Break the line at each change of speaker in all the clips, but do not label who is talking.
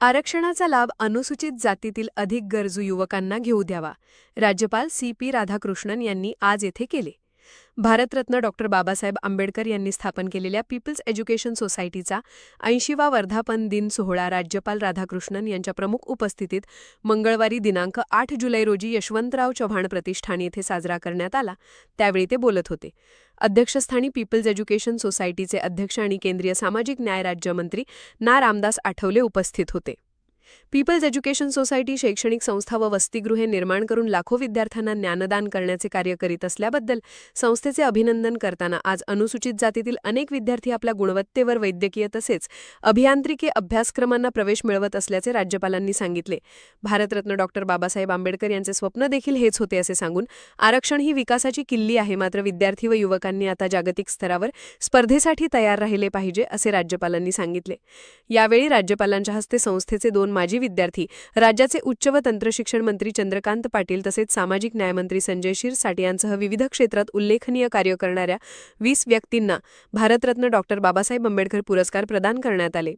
आरक्षणाचा लाभ अनुसूचित जातीतील अधिक गरजू युवकांना घेऊ द्यावा राज्यपाल सी पी राधाकृष्णन यांनी आज येथे केले. भारतरत्न डॉक्टर बाबासाहेब आंबेडकर यांनी स्थापन केलेल्या पीपल्स एज्युकेशन सोसायटीचा ऐंशीवा वर्धापन दिन सोहळा राज्यपाल राधाकृष्णन यांच्या प्रमुख उपस्थितीत मंगळवारी दिनांक आठ जुलै रोजी यशवंतराव चव्हाण प्रतिष्ठान येथे साजरा करण्यात आला त्यावेळी ते बोलत होते. अध्यक्षस्थानी पीपल्स एज्युकेशन सोसायटीचे अध्यक्ष आणि केंद्रीय सामाजिक न्याय राज्यमंत्री ना रामदास आठवले उपस्थित होते. पीपल्स एज्युकेशन सोसायटी शैक्षणिक संस्था व वसतिगृहे निर्माण करून लाखो विद्यार्थ्यांना ज्ञानदान करण्याचे कार्य करीत असल्याबद्दल संस्थेचे अभिनंदन करताना आज अनुसूचित जातीतील अनेक विद्यार्थी आपल्या गुणवत्तेवर वैद्यकीय तसेच अभियांत्रिकी अभ्यासक्रमांना प्रवेश मिळवत असल्याचे राज्यपालांनी सांगितले. भारतरत्न डॉक्टर बाबासाहेब आंबेडकर यांचे स्वप्न देखील हेच होते असे सांगून आरक्षण ही विकासाची किल्ली आहे मात्र विद्यार्थी व युवकांनी आता जागतिक स्तरावर स्पर्धेसाठी तयार राहिले पाहिजे असे राज्यपालांनी सांगितले. यावेळी राज्यपालांच्या हस्ते संस्थेचे दोन माजी विद्यार्थी. राज्याचे उच्च व तंत्रशिक्षण मंत्री चंद्रकांत पाटील तसेच सामाजिक न्यायमंत्री संजय शिरसाट यांसह विविध क्षेत्रात उल्लेखनीय कार्य करणाऱ्या वीस व्यक्तींना भारतरत्न डॉक्टर बाबासाहेब आंबेडकर पुरस्कार प्रदान करण्यात आले.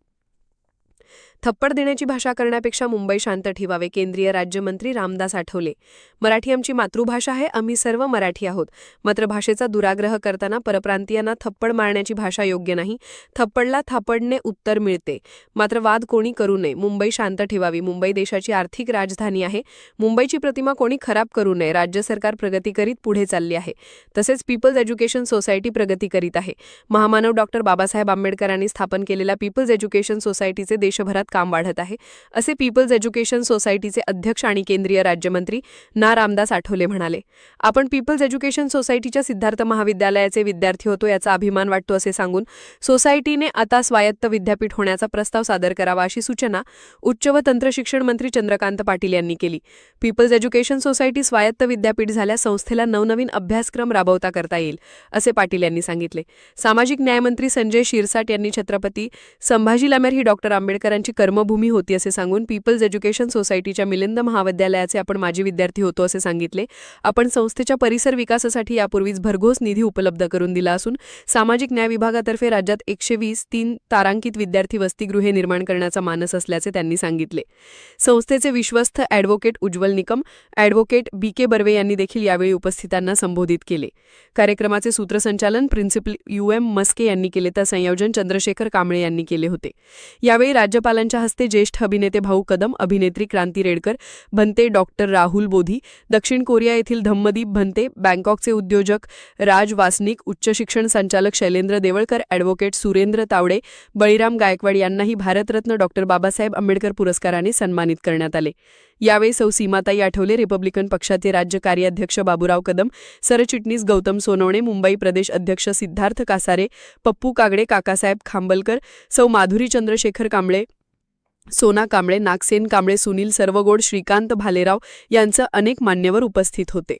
थप्पड देण्याची भाषा करण्यापेक्षा मुंबई शांत ठेवावे केंद्रीय राज्यमंत्री रामदास आठवले. मराठी आमची मातृभाषा आहे आम्ही सर्व मराठी आहोत. मात्र भाषेचा दुराग्रह करताना परप्रांतीयांना थप्पड मारण्याची भाषा योग्य नाही. थप्पडला थापडणे उत्तर मिळते. मात्र वाद कोणी करू नये. मुंबई शांत ठेवावी. मुंबई देशाची आर्थिक राजधानी आहे. मुंबईची प्रतिमा कोणी खराब करू नये. राज्य सरकार प्रगती करीत पुढे चालली आहे. तसेच पीपल्स एज्युकेशन सोसायटी प्रगती करीत आहे. महामानव डॉक्टर बाबासाहेब आंबेडकरांनी स्थापन केलेल्या पीपल्स एज्युकेशन सोसायटीचे देशभरात काम वाढत आहे. असे पीपल्स एज्युकेशन सोसायटीचे अध्यक्ष आणि केंद्रीय राज्यमंत्री ना रामदास आठवले म्हणाले. आपण पीपल्स एज्युकेशन सोसायटीच्या सिद्धार्थ महाविद्यालयाचे विद्यार्थी होतो याचा अभिमान वाटतो असे सांगून सोसायटीने आता स्वायत्त विद्यापीठ होण्याचा प्रस्ताव सादर करावा अशी सूचना उच्च व तंत्रशिक्षण मंत्री चंद्रकांत पाटील यांनी केली. पीपल्स एज्युकेशन सोसायटी स्वायत्त विद्यापीठ झाल्यास संस्थेला नवनवीन अभ्यासक्रम राबवता करता येईल असे पाटील यांनी सांगितले. सामाजिक न्यायमंत्री संजय शिरसाट यांनी छत्रपती संभाजी लामेर ही डॉक्टर आंबेडकरांची कर्मभूमी होती असे सांगून पीपल्स एज्युकेशन सोसायटीच्या मिलिंद महाविद्यालयाचे आपण माजी विद्यार्थी होतो असे सांगितले. आपण संस्थेच्या परिसर विकासासाठी यापूर्वीच भरघोस निधी उपलब्ध करून दिला असून सामाजिक न्याय विभागातर्फे राज्यात एकशे वीस तीन तारांकित विद्यार्थी वसतिगृहे निर्माण करण्याचा मानस असल्याचे त्यांनी सांगितले. संस्थेचे विश्वस्त advocate Ujjwal Nikam advocate B K Barve यांनी देखील यावेळी उपस्थितांना संबोधित केले. कार्यक्रमाचे सूत्रसंचालन प्रिन्सिपल यू एम मस्के यांनी केले तर संयोजन चंद्रशेखर कांबळे यांनी केले होते. यावेळी राज्यपालांच्या हस्ते ज्येष्ठ अभिनेते भाऊ कदम अभिनेत्री क्रांती रेडकर भंते डॉक्टर राहुल बोधी दक्षिण कोरिया येथील धम्मदीप भंते बँकॉकचे उद्योजक राज वासनिक उच्च शिक्षण संचालक शैलेंद्र देवळकर ॲडव्होकेट सुरेंद्र तावडे बळीराम गायकवाड यांनाही भारतरत्न डॉक्टर बाबासाहेब आंबेडकर पुरस्काराने सन्मानित करण्यात आले. यावेळी सौ सीमाताई आठवले रिपब्लिकन पक्षाचे राज्य कार्याध्यक्ष बाबूराव कदम सरचिटणीस गौतम सोनवणे मुंबई प्रदेश अध्यक्ष सिद्धार्थ कासारे पप्पू कागडे काकासाहेब खांबलकर सौ माधुरी चंद्रशेखर कांबळे सोना कांबळे नागसेन कांबळे सुनील सर्वगोड श्रीकांत भालेराव यांचं अनेक मान्यवर उपस्थित होते.